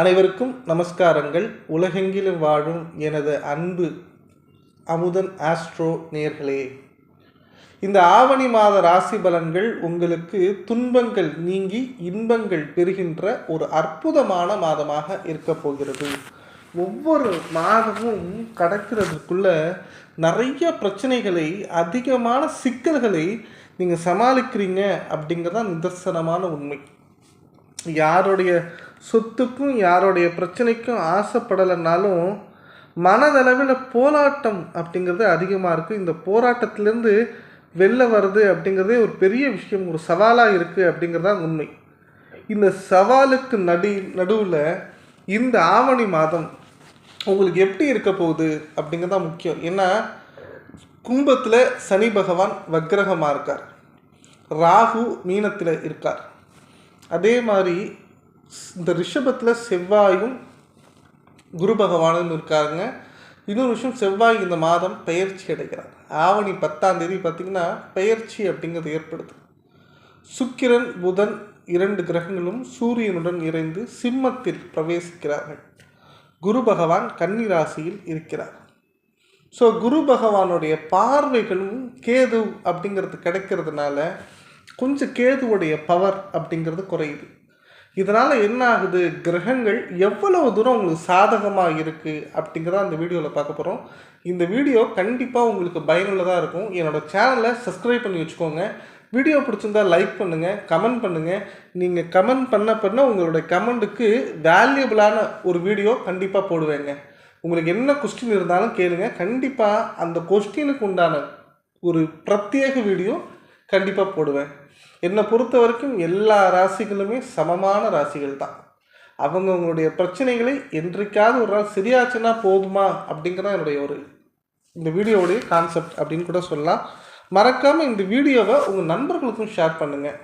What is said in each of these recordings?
அனைவருக்கும் நமஸ்காரங்கள். உலகெங்கிலும் வாழும் எனது அன்பு அமுதன் ஆஸ்ட்ரோ நேர்களே. இந்த ஆவணி மாத ராசி பலன்கள் உங்களுக்கு துன்பங்கள் நீங்கி இன்பங்கள் பெறுகின்ற ஒரு அற்புதமான மாதமாக இருக்க போகிறது. ஒவ்வொரு மாதமும் கடக்கிறதுக்குள்ள நிறைய பிரச்சனைகளை அதிகமான சிக்கல்களை நீங்கள் சமாளிக்கிறீங்க அப்படிங்கிறதான் நிதர்சனமான உண்மை. யாருடைய சொத்துக்கும் யாரோடைய பிரச்சனைக்கும் ஆசைப்படலைன்னாலும் மனதளவில் போராட்டம் அப்படிங்கிறது அதிகமாக இருக்குது இந்த போராட்டத்திலேருந்து வெளில வருது அப்படிங்கிறதே ஒரு பெரிய விஷயம் ஒரு சவாலாக இருக்குது அப்படிங்கிறது தான் உண்மை. இந்த சவாலுக்கு நடு நடுவில் இந்த ஆவணி மாதம் உங்களுக்கு எப்படி இருக்க போகுது அப்படிங்கிறது தான் முக்கியம். ஏன்னா கும்பத்தில் சனி பகவான் வக்ரகமாக இருக்கார். ராகு மீனத்தில் இருக்கார். அதே மாதிரி இந்த ரிஷபத்தில் செவ்வாயும் குரு பகவானும் இருக்காங்க இன்னொரு விஷயம் செவ்வாய் இந்த மாதம் பெயர்ச்சி அடைகிறார். ஆவணி பத்தாம் தேதி பார்த்திங்கன்னா பெயர்ச்சி அப்படிங்கிறது ஏற்படுது. சுக்கிரன் புதன் இரண்டு கிரகங்களும் சூரியனுடன் இணைந்து சிம்மத்தில் பிரவேசிக்கிறார்கள். குரு பகவான் கன்னி ராசியில் இருக்கிறார். ஸோ குரு பகவானுடைய பார்வைகளும் கேது அப்படிங்கிறது கிடைக்கிறதுனால கொஞ்சம் கேதுவுடைய பவர் அப்படிங்கிறது குறையுது. இதனால் என்ன ஆகுது? கிரகங்கள் எவ்வளவு தூரம் உங்களுக்கு சாதகமாக இருக்குது அப்படிங்கிறத அந்த வீடியோவில் பார்க்க போகிறோம் இந்த வீடியோ கண்டிப்பாக உங்களுக்கு பயனுள்ளதாக இருக்கும். என்னோடய சேனலை சப்ஸ்கிரைப் பண்ணி வச்சுக்கோங்க. வீடியோ பிடிச்சிருந்தா லைக் பண்ணுங்கள் கமெண்ட் பண்ணுங்கள் நீங்கள் கமெண்ட் பண்ண பண்ண உங்களுடைய கமெண்ட்டுக்கு வேல்யூபிளான ஒரு வீடியோ கண்டிப்பாக போடுவேங்க. உங்களுக்கு என்ன கொஸ்டின் இருந்தாலும் கேளுங்க. கண்டிப்பாக அந்த கொஸ்டினுக்கு உண்டான ஒரு பிரத்யேக வீடியோ கண்டிப்பாக போடுவேன். என்னை பொறுத்த வரைக்கும் எல்லா ராசிகளுமே சமமான ராசிகள் தான். அவங்கவுங்களுடைய பிரச்சனைகளை என்றைக்காவது ஒரு நாள் சரியாச்சுன்னா போதுமா? அப்படிங்கிறத என்னுடைய ஒரு இந்த வீடியோவுடைய கான்செப்ட் அப்படின்னு கூட சொல்லலாம். மறக்காமல் இந்த வீடியோவை உங்கள் நண்பர்களுக்கும் ஷேர் பண்ணுங்கள்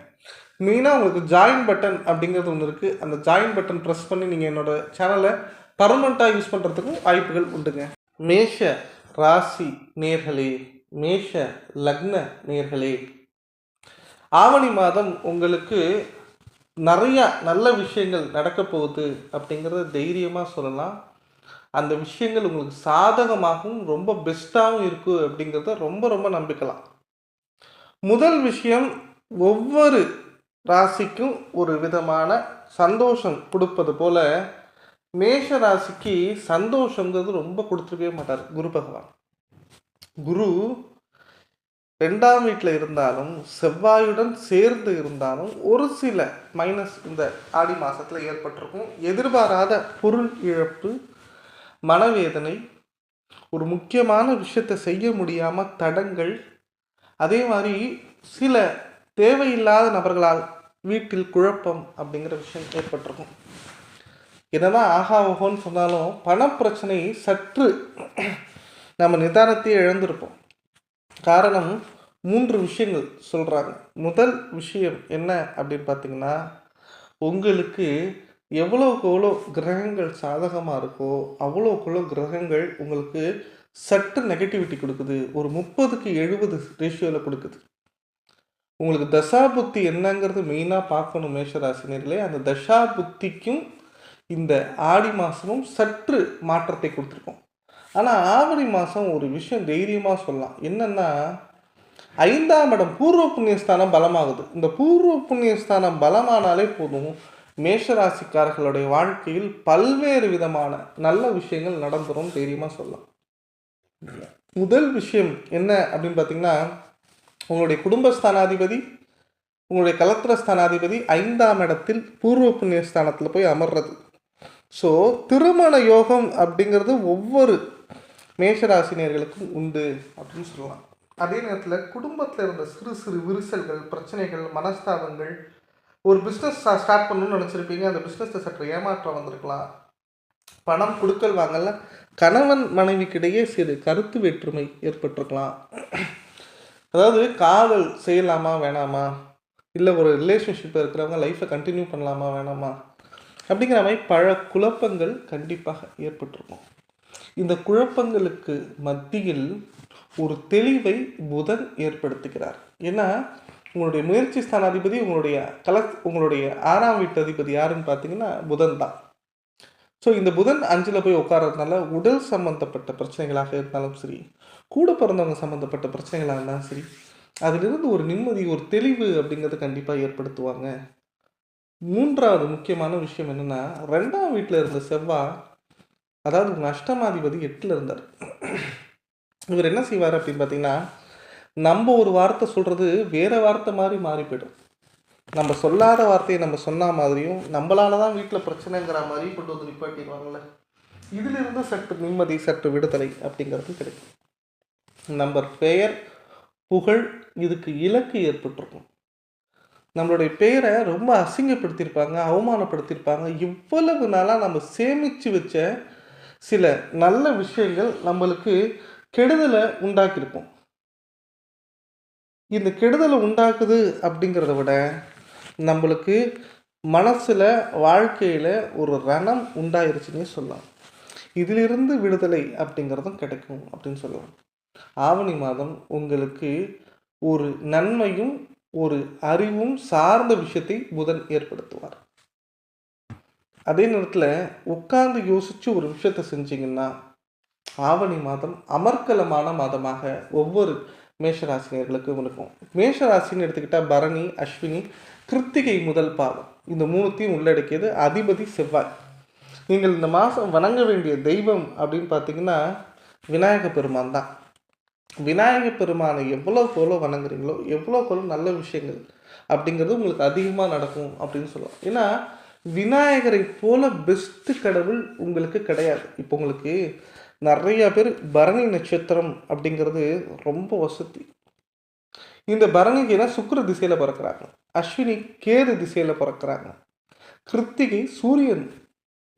மெயினாக உங்களுக்கு ஜாயின் பட்டன் அப்படிங்கிறது ஒன்று இருக்குது அந்த ஜாயின் பட்டன் ப்ரெஸ் பண்ணி நீங்கள் என்னோடய சேனலை பர்மனண்ட்டாக யூஸ் பண்ணுறதுக்கும் வாய்ப்புகள் உண்டுங்க. மேஷ ராசி நேர்களே மேஷ லக்ன நேர்களே ஆவணி மாதம் உங்களுக்கு நிறையா நல்ல விஷயங்கள் நடக்க போகுது அப்படிங்கிறத தைரியமாக சொல்லலாம். அந்த விஷயங்கள் உங்களுக்கு சாதகமாகவும் ரொம்ப பெஸ்ட்டாகவும் இருக்குது அப்படிங்கிறத ரொம்ப ரொம்ப நம்பிக்கலாம். முதல் விஷயம் ஒவ்வொரு ராசிக்கும் ஒரு விதமான சந்தோஷம் கொடுப்பது போல மேஷ ராசிக்கு சந்தோஷங்கிறது ரொம்ப கொடுத்துருக்கவே மாட்டார். குரு பகவான். குரு ரெண்டாம் வீட்டில் இருந்தாலும் செவ்வாயுடன் சேர்ந்து இருந்தாலும் ஒரு சில மைனஸ் இந்த ஆடி மாதத்தில் ஏற்பட்டிருக்கும். எதிர்பாராத பொருள் இழப்பு மனவேதனை ஒரு முக்கியமான விஷயத்தை செய்ய முடியாமல் தடங்கள் அதே மாதிரி சில தேவையில்லாத நபர்களால் வீட்டில் குழப்பம் அப்படிங்கிற விஷயம் ஏற்பட்டிருக்கும். என்னதான் ஆகா ஓஹோன்னு சொன்னாலும் பணப்பிரச்சனை சற்று நம்ம நிதானத்தையே இழந்திருப்போம். காரணம் மூன்று விஷயங்கள் சொல்கிறாங்க முதல் விஷயம் என்ன அப்படின்னு பார்த்தீங்கன்னா உங்களுக்கு எவ்வளோக்கு எவ்வளோ கிரகங்கள் சாதகமாக இருக்கோ அவ்வளோக்கு எவ்வளோ கிரகங்கள் உங்களுக்கு சற்று நெகட்டிவிட்டி கொடுக்குது. ஒரு முப்பதுக்கு எழுபது ரேஷியோவில் கொடுக்குது. உங்களுக்கு தசா புத்தி என்னங்கிறது மெயினாக பார்க்கணும் மேஷராசினியர்களே. அந்த தசா புத்திக்கும் இந்த ஆடி மாதமும் சற்று மாற்றத்தை கொடுத்துருக்கோம். ஆனால் ஆவணி மாதம் ஒரு விஷயம் தைரியமாக சொல்லலாம். என்னென்னா ஐந்தாம் இடம் பூர்வ புண்ணியஸ்தானம் பலமாகுது. இந்த பூர்வ புண்ணியஸ்தானம் பலமானாலே போதும் மேஷராசிக்காரர்களுடைய வாழ்க்கையில் பல்வேறு விதமான நல்ல விஷயங்கள் நடந்துரும் தைரியமாக சொல்லலாம். முதல் விஷயம் என்ன அப்படின்னு பார்த்தீங்கன்னா உங்களுடைய குடும்பஸ்தானாதிபதி உங்களுடைய கலத்திர ஸ்தானாதிபதி ஐந்தாம் இடத்தில் பூர்வ புண்ணியஸ்தானத்தில் போய் அமர்றது. ஸோ திருமண யோகம் அப்படிங்கிறது ஒவ்வொரு மேஷராசினியர்களுக்கும் உண்டு அப்படின்னு சொல்லலாம் அதே நேரத்தில் குடும்பத்தில் இருந்த சிறு சிறு விரிசல்கள் பிரச்சனைகள் மனஸ்தாபங்கள் ஒரு பிஸ்னஸ் ஸ்டார்ட் பண்ணணும்னு நினச்சிருப்பீங்க. அந்த பிஸ்னஸில் சற்று ஏமாற்றம் வந்திருக்கலாம். பணம் கொடுக்கல் வாங்கல கணவன் மனைவிக்கிடையே சிறு கருத்து வேற்றுமை ஏற்பட்டிருக்கலாம். அதாவது காதல் செய்யலாமா வேணாமா? இல்லை ஒரு ரிலேஷன்ஷிப்பில் இருக்கிறவங்க லைஃப்பை கண்டினியூ பண்ணலாமா வேணாமா? அப்படிங்கிற மாதிரி பல குழப்பங்கள் கண்டிப்பாக ஏற்பட்டிருக்கும். இந்த குழப்பங்களுக்கு மத்தியில் ஒரு தெளிவை புதன் ஏற்படுத்துகிறார். ஏன்னா உங்களுடைய முயற்சி ஸ்தானாதிபதி உங்களுடைய கல உங்களுடைய ஆறாம் வீட்டு அதிபதி யாருன்னு பார்த்தீங்கன்னா புதன் தான். ஸோ இந்த புதன் அஞ்சில் போய் உட்கார்றதுனால உடல் சம்பந்தப்பட்ட பிரச்சனைகளாக இருந்தாலும் சரி கூட பிறந்தவங்க சம்மந்தப்பட்ட பிரச்சனைகளாக இருந்தாலும் சரி அதிலிருந்து ஒரு நிம்மதி ஒரு தெளிவு அப்படிங்கிறத கண்டிப்பாக ஏற்படுத்துவாங்க. மூன்றாவது முக்கியமான விஷயம் என்னென்னா ரெண்டாம் வீட்டில் இருந்த செவ்வாய் அதாவது நஷ்டமாதிபதி எட்டில் இருந்தார். இவர் என்ன செய்வார் அப்படின்னு பார்த்தீங்கன்னா நம்ம ஒரு வார்த்தை சொல்கிறது வேறு வார்த்தை மாதிரி மாறி போயிடும். நம்ம சொல்லாத வார்த்தையை நம்ம சொன்ன மாதிரியும் நம்மளால தான் வீட்டில் பிரச்சனைங்கிற மாதிரி கொண்டு வந்து நிப்பாட்டிடுவாங்கள்ல இதிலிருந்து சற்று நிம்மதி சற்று விடுதலை அப்படிங்கிறது கிடைக்கும். நம்பர் பெயர் புகழ் இதுக்கு இலக்கு ஏற்பட்டிருக்கும். நம்மளுடைய பெயரை ரொம்ப அசிங்கப்படுத்தியிருப்பாங்க அவமானப்படுத்தியிருப்பாங்க. இவ்வளவு நாளாக நம்ம சேமித்து வச்ச சில நல்ல விஷயங்கள் நம்மளுக்கு கெடுதலை உண்டாக்கியிருக்கும். இந்த கெடுதலை உண்டாக்குது அப்படிங்கிறத விட நம்மளுக்கு மனசில் வாழ்க்கையில் ஒரு ரணம் உண்டாயிருச்சுன்னே சொல்லலாம். இதிலிருந்து விடுதலை அப்படிங்கிறதும் கிடைக்கும் அப்படின்னு சொல்லலாம். ஆவணி மாதம் உங்களுக்கு ஒரு நன்மையும் ஒரு அறிவும் சார்ந்த விஷயத்தை புதன் ஏற்படுத்துவார். அதே நேரத்தில் உட்கார்ந்து யோசித்து ஒரு விஷயத்தை செஞ்சிங்கன்னா ஆவணி மாதம் அமர்க்கலமான மாதமாக ஒவ்வொரு மேஷராசினியர்களுக்கும் இருக்கும் மேஷராசின்னு எடுத்துக்கிட்டால் பரணி அஸ்வினி கிருத்திகை முதல் பாவம். இந்த மூணுத்தையும் உள்ளடக்கியது அதிபதி செவ்வாய். நீங்கள் இந்த மாதம் வணங்க வேண்டிய தெய்வம் அப்படின்னு பார்த்தீங்கன்னா விநாயக பெருமான் தான். விநாயக பெருமானை எவ்வளோ எவ்வளோ வணங்குறீங்களோ எவ்வளோ எவ்வளோ நல்ல விஷயங்கள் அப்படிங்கிறது உங்களுக்கு அதிகமாக நடக்கும் அப்படின்னு சொல்லுவோம் ஏன்னா விநாயகரை போல பெஸ்ட்டு கடவுள் உங்களுக்கு கிடையாது. இப்போ உங்களுக்கு நிறையா பேர் பரணி நட்சத்திரம் அப்படிங்கிறது ரொம்ப வசதி. இந்த பரணிக்கு சுக்கர திசையில் பிறக்கிறாங்க. அஸ்வினி கேது திசையில் பிறக்கிறாங்க. கிருத்திகை சூரியன்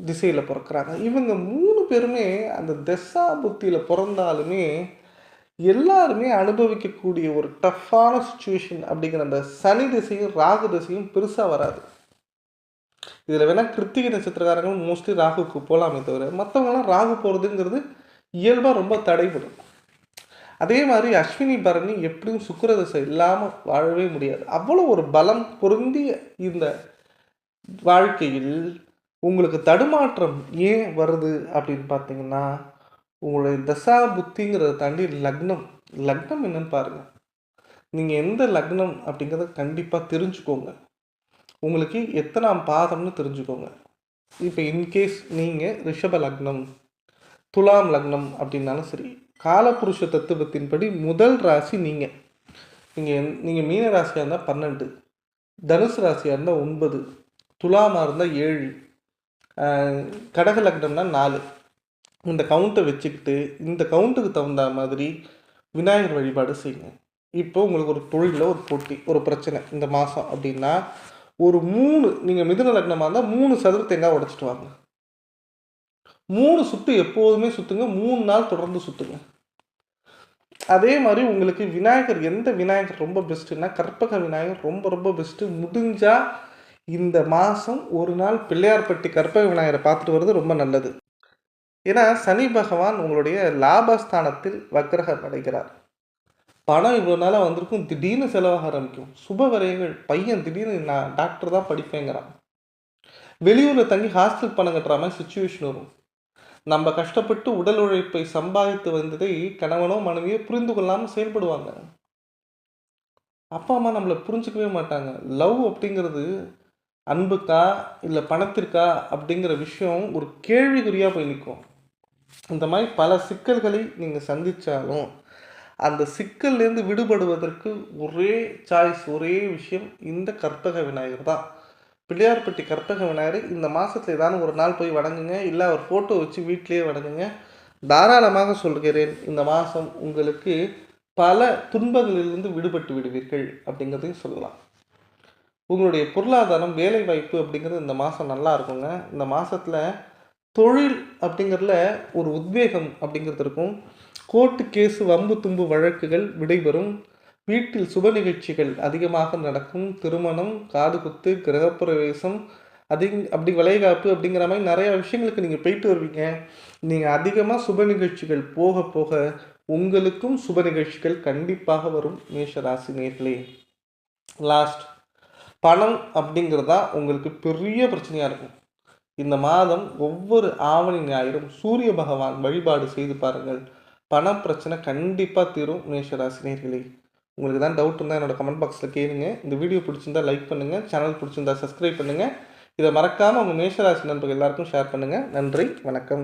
திசையில் பிறக்கிறாங்க. இவங்க மூணு பேருமே அந்த தசா புத்தியில் பிறந்தாலுமே எல்லாருமே அனுபவிக்கக்கூடிய ஒரு டஃப்பான சுச்சுவேஷன் அப்படிங்கிற அந்த சனி திசையும் ராகு திசையும் பெருசாக வராது. இதில் வேணால் கிருத்திகை நட்சத்திரக்காரங்களும் மோஸ்ட்லி ராகுக்கு போகலாமே தவிர மற்றவங்களாம் ராகு போகிறதுங்கிறது இயல்பாக ரொம்ப தடைபடும். அதே மாதிரி அஸ்வினி பரணி எப்படியும் சுக்கரதசை இல்லாமல் வாழவே முடியாது. அவ்வளோ ஒரு பலம் பொருந்திய இந்த வாழ்க்கையில் உங்களுக்கு தடுமாற்றம் ஏன் வருது அப்படின்னு பார்த்தீங்கன்னா உங்களுடைய தசா புத்திங்கிறத தாண்டி லக்னம். லக்னம் என்னன்னு பாருங்கள் நீங்கள் எந்த லக்னம் அப்படிங்கிறத கண்டிப்பாக தெரிஞ்சுக்கோங்க. உங்களுக்கு எத்தனாம் பாதம்னு தெரிஞ்சுக்கோங்க. இப்போ இன்கேஸ் நீங்கள் ரிஷப லக்னம் துலாம் லக்னம் அப்படின்னாலும் சரி காலப்புருஷ தத்துவத்தின்படி முதல் ராசி நீங்கள் நீங்கள் நீங்கள் மீன ராசியாக இருந்தால் பன்னெண்டு தனுசு ராசியாக இருந்தால் ஒன்பது துலாமாக இருந்தால் ஏழு கடக லக்னம்னா நாலு. இந்த கவுண்ட்டை வச்சுக்கிட்டு இந்த கவுண்ட்டுக்கு தகுந்த மாதிரி விநாயகர் வழிபாடு செய்யுங்க. இப்போ உங்களுக்கு ஒரு தொழிலில் ஒரு போட்டி ஒரு பிரச்சனை. இந்த மாதம் அப்படின்னா ஒரு மூணு நீங்கள் மிதுன லக்னமாக இருந்தால் மூணு சதுர தேங்காய் உடச்சிட்டு வாங்க. மூணு சுற்று எப்போதுமே சுற்றுங்க மூணு நாள் தொடர்ந்து சுற்றுங்க அதே மாதிரி உங்களுக்கு விநாயகர் எந்த விநாயகர் ரொம்ப பெஸ்ட்டுன்னா கற்பக விநாயகர் ரொம்ப ரொம்ப பெஸ்ட்டு முடிஞ்சால் இந்த மாதம் ஒரு நாள் பிள்ளையார்பட்டி கற்பக விநாயகரை பார்த்துட்டு வர்றது ரொம்ப நல்லது. ஏன்னா சனி பகவான் உங்களுடைய லாபஸ்தானத்தில் வக்கிரகம் அடைகிறார். பணம் இவ்வளோ நாளாக வந்திருக்கும் திடீர்னு செலவாக ஆரம்பிக்கும். சுப வரையங்கள் பையன் திடீர்னு நான் டாக்டர் தான் படிப்பேங்கிறான். வெளியூரில் தங்கி ஹாஸ்டல் பணம் கட்டுற மாதிரி சுச்சுவேஷன் வரும். நம்ம கஷ்டப்பட்டு உடல் உழைப்பை சம்பாதித்து வந்ததை கணவனோ மனைவியோ புரிந்து கொள்ளாமல் செயல்படுவாங்க. அப்பா அம்மா நம்மளை புரிஞ்சுக்கவே மாட்டாங்க. லவ் அப்படிங்கிறது அன்புக்கா இல்லை பணத்திற்கா அப்படிங்கிற விஷயம் ஒரு கேள்விக்குறியாக போய் நிற்கும் இந்த மாதிரி பல சிக்கல்களை நீங்கள் சந்தித்தாலும் அந்த சிக்கல்லேருந்து விடுபடுவதற்கு ஒரே சாய்ஸ் ஒரே விஷயம் இந்த கற்பக விநாயகர் தான். பிள்ளையார்பட்டி கற்பக விநாயகர் இந்த மாதத்தில் ஏதாவது ஒரு நாள் போய் வணங்குங்க இல்லை அவர் ஃபோட்டோ வச்சு வீட்லேயே வணங்குங்க. தாராளமாக சொல்கிறேன் இந்த மாதம் உங்களுக்கு பல துன்பங்களிலிருந்து விடுபட்டு விடுவீர்கள் அப்படிங்கிறதையும் சொல்லலாம். உங்களுடைய பொருளாதாரம் வேலை வாய்ப்பு அப்படிங்கிறது இந்த மாதம் நல்லா இருக்குங்க. இந்த மாதத்தில் தொழில் அப்படிங்கிறதுல ஒரு உத்வேகம் அப்படிங்கிறது இருக்கும். கோர்ட்டு கேஸு வம்பு தும்பு வழக்குகள் விடைபெறும். வீட்டில் சுப நிகழ்ச்சிகள் அதிகமாக நடக்கும். திருமணம் காதுகுத்து கிரகப்பிரவேசம் அதிக அப்படி வளைகாப்பு அப்படிங்கிற மாதிரி நிறையா விஷயங்களுக்கு நீங்கள் போயிட்டு வருவீங்க. நீங்கள் அதிகமாக சுப நிகழ்ச்சிகள் போக போக உங்களுக்கும் சுப நிகழ்ச்சிகள் கண்டிப்பாக வரும் மேஷராசி நேர்களே. லாஸ்ட் பணம் அப்படிங்கிறது தான் உங்களுக்கு பெரிய பிரச்சனையாக இருக்கும். இந்த மாதம் ஒவ்வொரு ஆவணி ஞாயிறும் சூரிய பகவான் வழிபாடு செய்து பாருங்கள். பண பிரச்சனை கண்டிப்பாக தீரும் மேஷராசினியர்களே உங்களுக்கு தான் டவுட் இருந்தால் என்னோட கமெண்ட் பாக்ஸில் கேளுங்க. இந்த வீடியோ பிடிச்சிருந்தா லைக் பண்ணுங்கள் சேனல் பிடிச்சிருந்தா சப்ஸ்கிரைப் பண்ணுங்கள் இதை மறக்காமல் உங்கள் மேஷராசி நண்பர்கள் எல்லாருக்கும் ஷேர் பண்ணுங்கள் நன்றி. வணக்கம்.